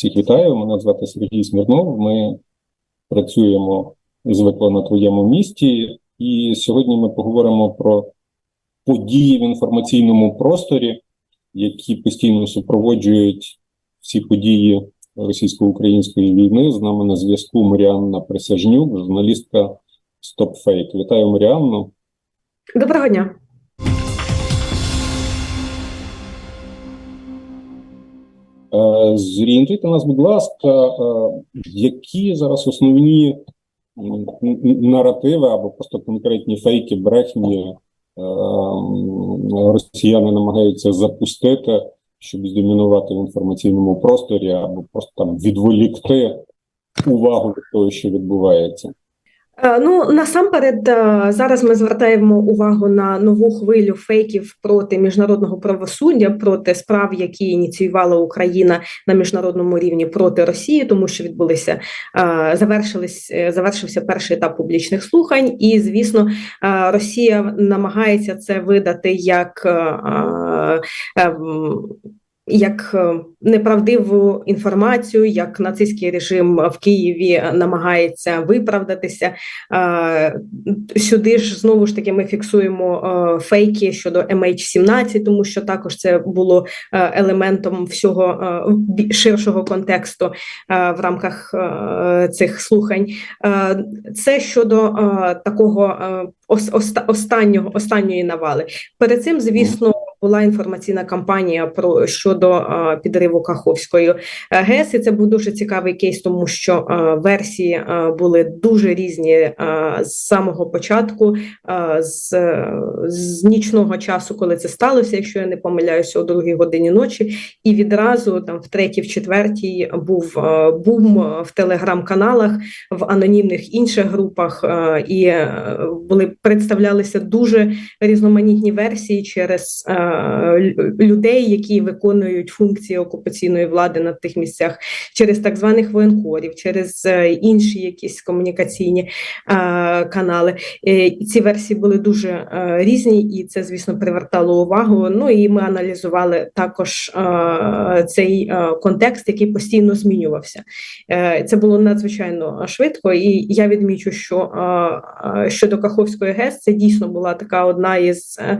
Всіх вітаю. Мене звати Сергій Смірнов. Ми працюємо звикла на твоєму місті, і сьогодні ми поговоримо про події в інформаційному просторі, які постійно супроводжують всі події російсько-української війни. З нами на зв'язку Маріанна Присяжнюк, журналістка StopFake. Вітаю Маріанну. Доброго дня. Зорієнтуйте нас, будь ласка, е, які зараз основні наративи або просто конкретні фейки, брехні е, росіяни намагаються запустити, щоб здомінувати в інформаційному просторі, або просто там відволікти увагу від того, що відбувається. Е, Ну насамперед, е, зараз ми звертаємо увагу на нову хвилю фейків проти міжнародного правосуддя, проти справ, які ініціювала Україна на міжнародному рівні проти Росії, тому що відбулися е, завершились завершився перший етап публічних слухань, і звісно, Росія намагається це видати як. Ем, як е, неправдиву інформацію, як нацистський режим в Києві намагається виправдатися. Е, Сюди ж знову ж таки ми фіксуємо е, фейки щодо MH17, тому що також це було елементом всього ширшого контексту в рамках цих слухань. Це щодо такого ос- оста- останнього останньої навали. Перед цим, звісно. Була інформаційна кампанія про щодо е, підриву Каховської е, ГЕС, і це був дуже цікавий кейс, тому що е, версії е, були дуже різні е, з самого початку, е, з, е, з нічного часу, коли це сталося, якщо я не помиляюся, о другій годині ночі, і відразу там в третій, в четвертій був е, бум в телеграм-каналах, в анонімних інших групах, е, і е, були представлялися дуже різноманітні версії через е, лю- людей, які виконують функції окупаційної влади на тих місцях, через так званих воєнкорів, через е, інші якісь комунікаційні е, канали. Е, ці версії були дуже е, різні, і це, звісно, привертало увагу. Ну і ми аналізували також е, цей е, контекст, який постійно змінювався. Е, Це було надзвичайно швидко, і я відмічу, що е, е, щодо Каховської ГЕС це дійсно була така одна із е,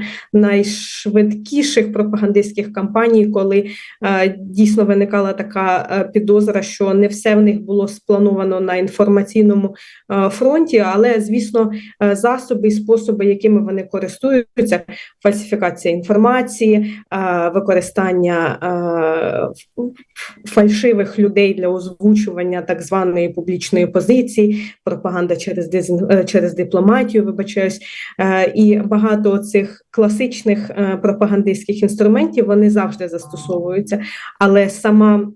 найшвидкіших пропагандистських кампаній, коли е, дійсно виникала така е, підозра, що не все в них було сплановано на інформаційному е, фронті, але звісно, засоби і способи, якими вони користуються, фальсифікація інформації, використання фальшивих людей для озвучування так званої публічної позиції, пропаганда через дезін, е, через дипломатію, вибачаюсь, і багато цих класичних е, пропагандистських інструментів вони завжди застосовуються, але сама.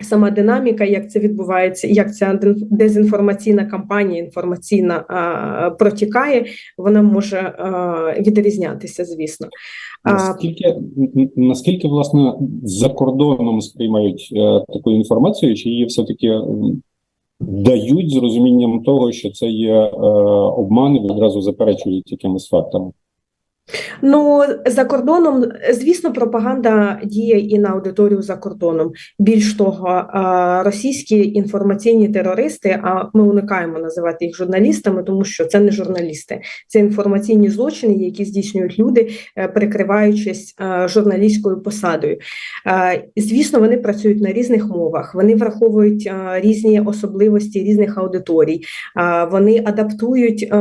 Сама динаміка, як це відбувається, як ця дезінформаційна кампанія інформаційна а, протікає, вона може а, відрізнятися, звісно. Наскільки, наскільки власне за кордоном сприймають е, таку інформацію, чи її все-таки дають з розумінням того, що це є е, обман і відразу заперечують якимись фактами? Ну, за кордоном, звісно, пропаганда діє і на аудиторію за кордоном. Більш того, російські інформаційні терористи, а ми уникаємо називати їх журналістами, тому що це не журналісти, це інформаційні злочини, які здійснюють люди, е, прикриваючись е, журналістською посадою. Е, Звісно, вони працюють на різних мовах, вони враховують різні особливості різних аудиторій, вони адаптують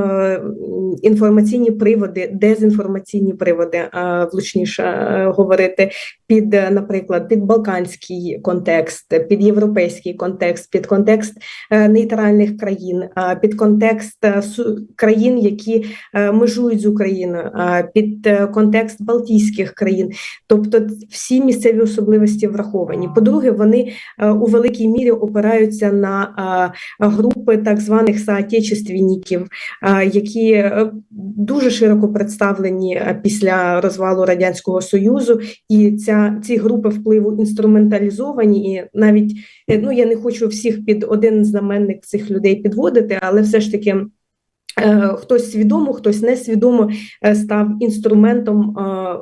інформаційні приводи, дезінформаційні приводи, е, влучніше е, говорити, під, е, наприклад, під балканський контекст, під європейський контекст, під контекст нейтральних країн, під контекст країн, які межують з Україною, під контекст Балтійських країн. Тобто всі місцеві особливості враховані. По-друге, вони у великій мірі опираються на групи так званих соотечественників, які дуже широко представлені е, після розвалу радянського союзу, і ця ці групи впливу інструменталізовані. І навіть е, ну я не хочу всіх під один знаменник цих людей підводити, але все ж таки. Е, хтось свідомо, хтось несвідомо е, став інструментом. е,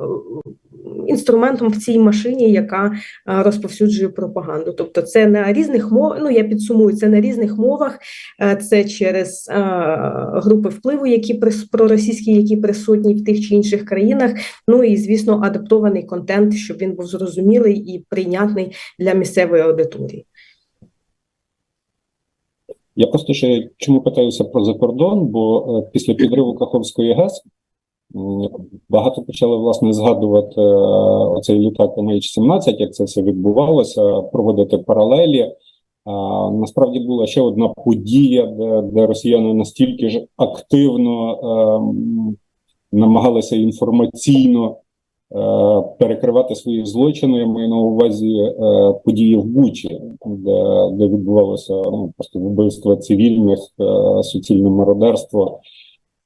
Інструментом в цій машині, яка розповсюджує пропаганду, тобто це на різних мовах. Ну я підсумую це на різних мовах. Це через групи впливу, які проросійські, які присутні в тих чи інших країнах. Ну і звісно, адаптований контент, щоб він був зрозумілий і прийнятний для місцевої аудиторії. Я просто ще чому питаюся про закордон, бо е, після підриву Каховської ГЕС багато почали власне згадувати е, оцей літак MH17, як це все відбувалося, проводити паралелі. А, насправді була ще одна подія, де, де росіяни настільки ж активно ем, намагалися інформаційно е, перекривати свої злочини. Я маю на увазі е, події в Бучі, де, де відбувалося ну, просто вбивство цивільних, е, суцільне мародерство.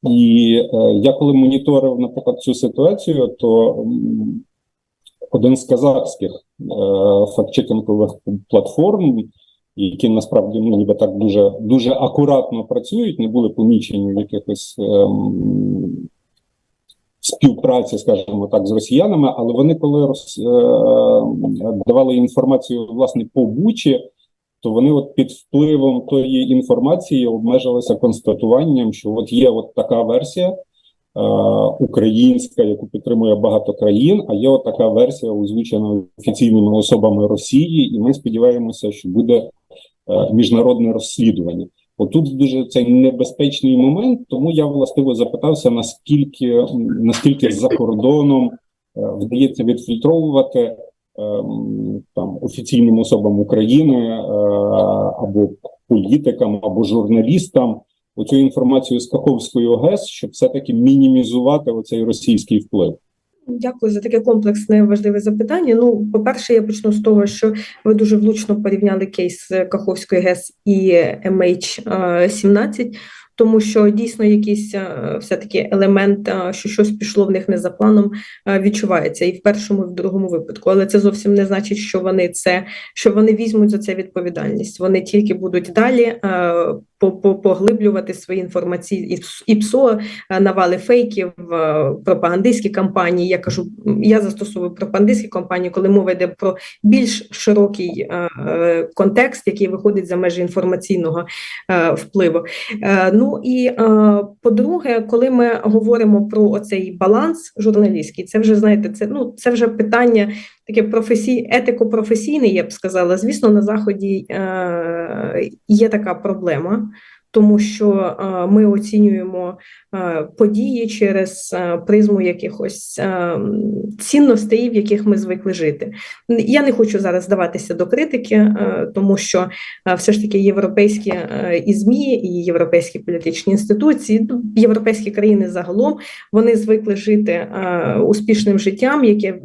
І е, я коли моніторив, наприклад, цю ситуацію, то один з казахських е, фактчекінгових платформ, які насправді ну, ніби так дуже, дуже акуратно працюють, не були помічені в якихось ем, співпраці, скажімо так, з росіянами, але вони, коли роз, е, давали інформацію власне по Бучі, то вони от під впливом тої інформації обмежилися констатуванням, що от є от така версія е, українська, яку підтримує багато країн, а є така версія, озвучена офіційними особами Росії, і ми сподіваємося, що буде е, міжнародне розслідування. Отут дуже цей небезпечний момент, тому я властиво запитався, наскільки наскільки за кордоном е, вдається відфільтровувати ем, там офіційним особам України е, або політикам, або журналістам оцю інформацію з Каховської ОГЕС, щоб все-таки мінімізувати оцей російський вплив. Дякую за таке комплексне важливе запитання. Ну, по-перше, я почну з того, що ви дуже влучно порівняли кейс Каховської ГЕС і MH17, тому що дійсно якийсь е, все-таки елемент, е, що щось пішло в них не за планом, е, відчувається і в першому, і в другому випадку. Але це зовсім не значить, що вони це що вони візьмуть за це відповідальність. Вони тільки будуть далі поглиблювати свої інформації і ПСО, е, навали фейків, е, пропагандистські кампанії. Я кажу, я застосовую пропагандистські кампанії, коли мова йде про більш широкий е, контекст, який виходить за межі інформаційного впливу. Ну і по-друге, коли ми говоримо про оцей баланс журналістський, це вже знаєте, це ну це вже питання таке професій, етико-професійне, я б сказала. Звісно, на заході е, є така проблема. Тому що е, ми оцінюємо е, події через е, призму якихось цінностей, в яких ми звикли жити. Я не хочу зараз здаватися до критики, тому що все ж таки європейські і ЗМІ, і європейські політичні інституції, ну, європейські країни загалом вони звикли жити успішним життям, яке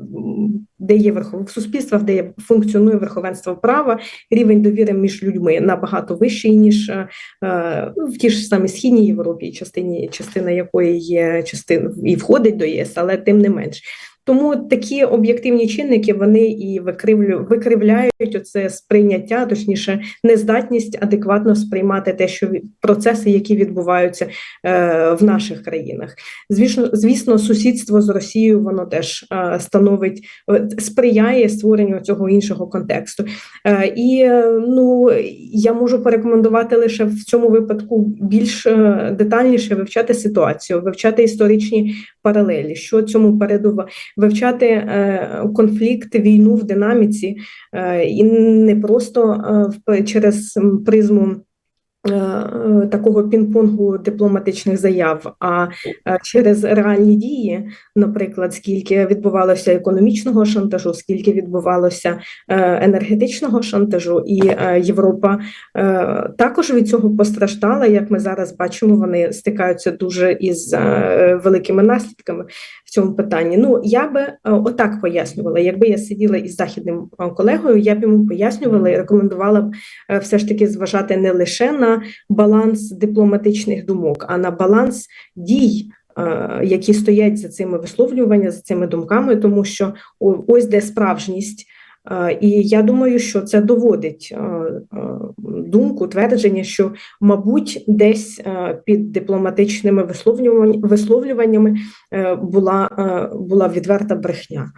де є верхов... суспільствах, де є, функціонує верховенство права, рівень довіри між людьми набагато вищий ніж е, е, в ті ж самі східній Європі, частині частина якої є частин і входить до ЄС, але тим не менш. Тому такі об'єктивні чинники вони і викривлю, викривляють оце сприйняття, точніше, нездатність адекватно сприймати те, що процеси, які відбуваються е, в наших країнах. Звісно, звісно, сусідство з Росією воно теж е, становить е, сприяє створенню цього іншого контексту. Е, і е, ну я можу порекомендувати лише в цьому випадку більш е, детальніше вивчати ситуацію, вивчати історичні паралелі, що цьому передува, вивчати е, конфлікт, війну в динаміці, е, і не просто е, через призму. Такого пінг-понгу дипломатичних заяв, а через реальні дії, наприклад, скільки відбувалося економічного шантажу, скільки відбувалося енергетичного шантажу, і Європа також від цього постраждала. Як ми зараз бачимо, вони стикаються дуже із великими наслідками цьому питанні. Ну я би е, отак пояснювала. Якби я сиділа із західним е, колегою, я б йому пояснювала і рекомендувала б е, все ж таки зважати не лише на баланс дипломатичних думок, а на баланс дій. Які стоять за цими висловлюваннями, за цими думками, тому що ось де справжність І я думаю, що це доводить е, е, думку, твердження, що, мабуть, десь е, під дипломатичними висловлюваннями е, була, е, була відверта брехня.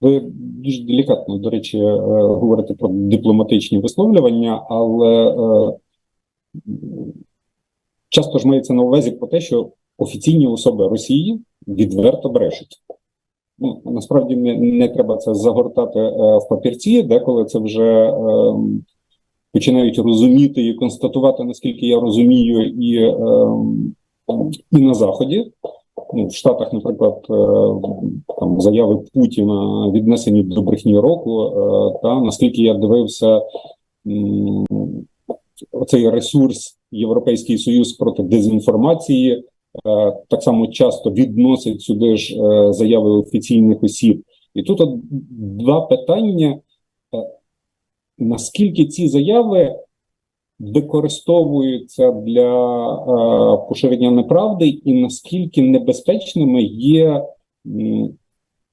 Ви дуже делікатно, до речі, е, говорите про дипломатичні висловлювання, але е, часто ж мається на увазі про те, що офіційні особи Росії відверто брешуть. Ну, насправді не, не треба це загортати е, в папірці, деколи це вже е, починають розуміти і констатувати, наскільки я розумію, і, е, і на Заході. Ну, в Штатах, наприклад, е, там заяви Путіна віднесені до брехні року. е, Та наскільки я дивився, м, оцей ресурс Європейський Союз проти дезінформації так само часто відносить сюди ж е, заяви офіційних осіб. І тут от два питання: Е, наскільки ці заяви використовуються для е, поширення неправди, і наскільки небезпечними є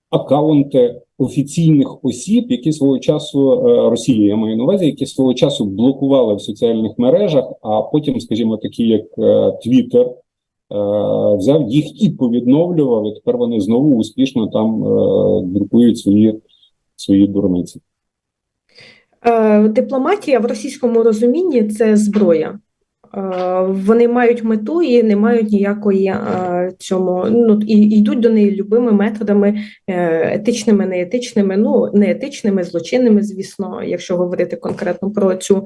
акаунти офіційних осіб, які свого часу е, Росії, я маю на увазі, які свого часу блокували в соціальних мережах, а потім, скажімо, такі як е, е, взяв їх і повідновлював, і тепер вони знову успішно там е, друкують свої, свої дурниці. Е, Дипломатія в російському розумінні це зброя. Е, вони мають мету і не мають ніякої е, цьому. Ну і йдуть до неї любими методами е, етичними, неетичними, ну неетичними, злочинними, звісно, якщо говорити конкретно про цю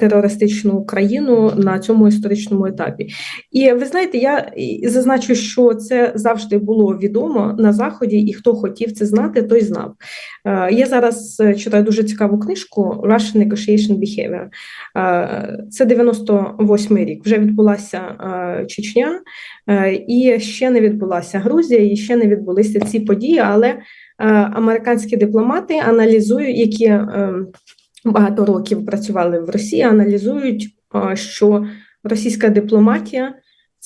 терористичну країну на цьому історичному етапі. І ви знаєте, я зазначу, що це завжди було відомо на заході, і хто хотів це знати, той знав. Я зараз читаю дуже цікаву книжку «Russian Negotiation Behavior». Це 90 2008 рік. Вже відбулася е, Чечня, е, і ще не відбулася Грузія, і ще не відбулися ці події. Але е, американські дипломати аналізують, які багато років працювали в Росії, аналізують, що російська дипломатія.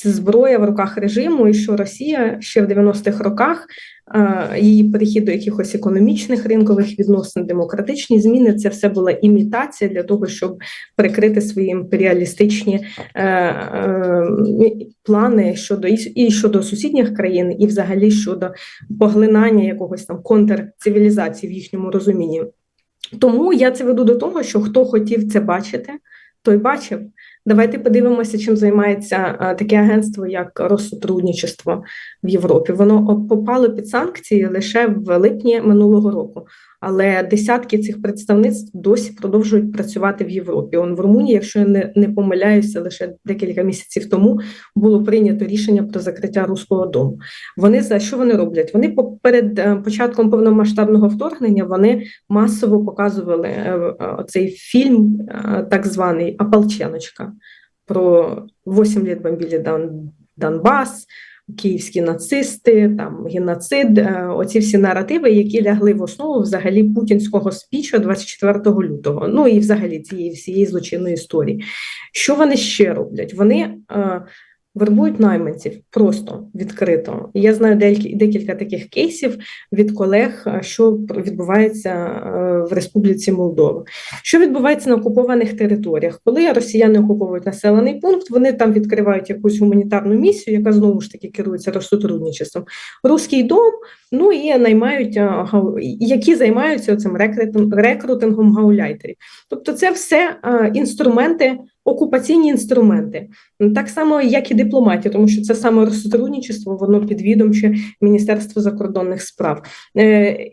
Це зброя в руках режиму, і що Росія ще в 90-х роках е, її перехід до якихось економічних ринкових відносин, демократичні зміни це все була імітація для того, щоб прикрити свої імперіалістичні е, е, плани щодо і, щодо сусідніх країн, і взагалі щодо поглинання якогось там контрцивілізації в їхньому розумінні. Тому я це веду до того, що хто хотів це бачити, той бачив. Давайте подивимося, чим займається таке агентство, як Россотрудничество в Європі. Воно попало під санкції лише в липні минулого року, але десятки цих представництв досі продовжують працювати в Європі. Он в Румунії, якщо я не, не помиляюся, лише декілька місяців тому було прийнято рішення про закриття руського дому. Вони за що вони роблять? Вони перед е, початком повномасштабного вторгнення вони масово показували е, е, цей фільм, так званий Ополченочка, про 8 літ бомбили Дон, Донбас, київські нацисти, там геноцид, е, оці всі наративи, які лягли в основу взагалі путінського спічу 24 лютого. Ну і взагалі цієї всієї злочинної історії. Що вони ще роблять? Вони е, вербують найманців просто відкрито. Я знаю декілька, таких кейсів від колег, е, що відбувається е, в Республіці Молдова. Що відбувається на окупованих територіях? Коли росіяни окуповують населений пункт, вони там відкривають якусь гуманітарну місію, яка знову ж таки керується розсотрудничеством. Руський дом, ну і наймають, е, які займаються цим рекрутингом, гауляйтерів. Тобто, це все інструменти. Окупаційні інструменти, так само, як і дипломатія, тому що це саме розсотрудничество, воно підвідомче Міністерство закордонних справ. Е,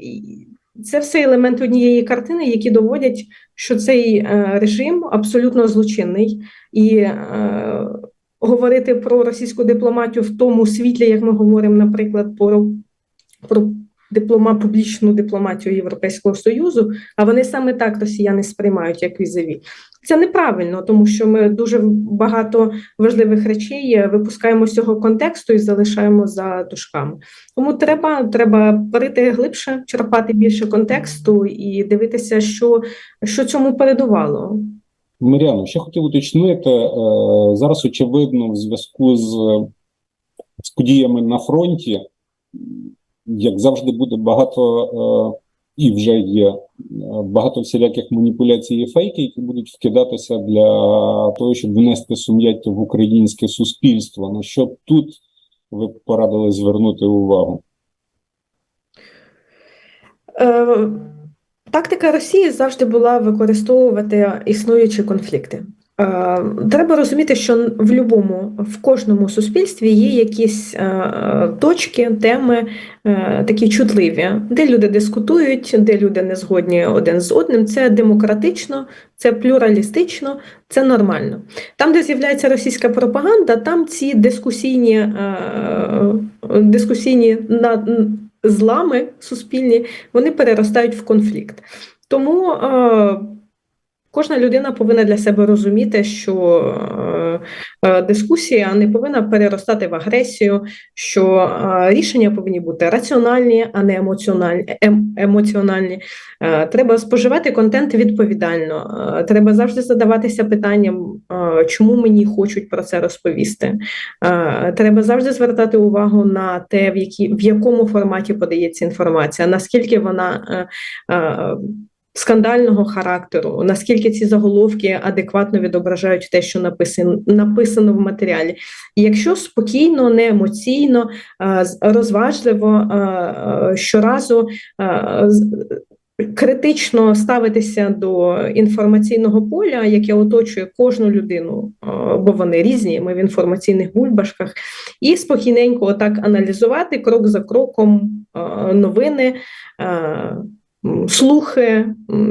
Це все елементи однієї картини, які доводять, що цей е, режим абсолютно злочинний, і е, говорити про російську дипломатію в тому світлі, як ми говоримо, наприклад, про, про диплома, публічну дипломатію Європейського Союзу, а вони саме так росіяни сприймають як візові. Це неправильно, тому що ми дуже багато важливих речей е, випускаємо з цього контексту і залишаємо за дужками. Тому треба, треба парити глибше, черпати більше контексту і дивитися, що, що цьому передувало. Мар'яно, ще хотів уточнити, е, зараз очевидно, в зв'язку з, з подіями на фронті, як завжди, буде багато е, і вже є е, багато всіляких маніпуляцій і фейків, які будуть вкидатися для того, щоб внести сум'яття в українське суспільство. На що тут ви порадили звернути увагу? Е, Тактика Росії завжди була використовувати існуючі конфлікти. Е, Треба розуміти, що в будь-якому, в кожному суспільстві є якісь е, точки, теми е, такі чутливі, де люди дискутують, де люди не згодні один з одним. Це демократично, це плюралістично, це нормально. Там, де з'являється російська пропаганда, там ці дискусійні, дискусійні злами суспільні вони переростають в конфлікт. Тому кожна людина повинна для себе розуміти, що е, е, дискусія не повинна переростати в агресію, що е, рішення повинні бути раціональні, а не емоціональні. Ем, емоціональні. Треба споживати контент відповідально. Треба завжди задаватися питанням, чому мені хочуть про це розповісти. Треба завжди звертати увагу на те, в, які, в якому форматі подається інформація, наскільки вона скандального характеру, наскільки ці заголовки адекватно відображають те, що написано, написано в матеріалі. І якщо спокійно, не емоційно, е, розважливо е, е, щоразу критично ставитися до інформаційного поля, яке оточує кожну людину, бо вони різні. Ми в інформаційних бульбашках, і спокійненько отак аналізувати крок за кроком новини. Слухи,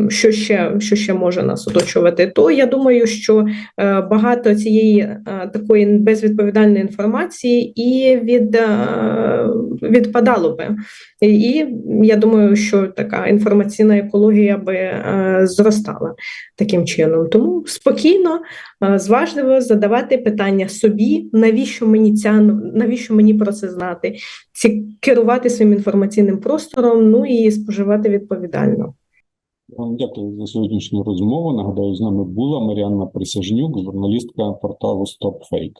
що ще, що ще може нас оточувати, то я думаю, що е, багато цієї е, такої безвідповідальної інформації і від, е, відпадало би. І, я думаю, що така інформаційна екологія би зростала таким чином. Тому спокійно, зважливо задавати питання собі, навіщо мені ця навіщо мені про це знати, ці керувати своїм інформаційним простором, ну і споживати відповідально. Вам дякую за сьогоднішню розмову. Нагадаю, з нами була Маріанна Присяжнюк, журналістка порталу StopFake.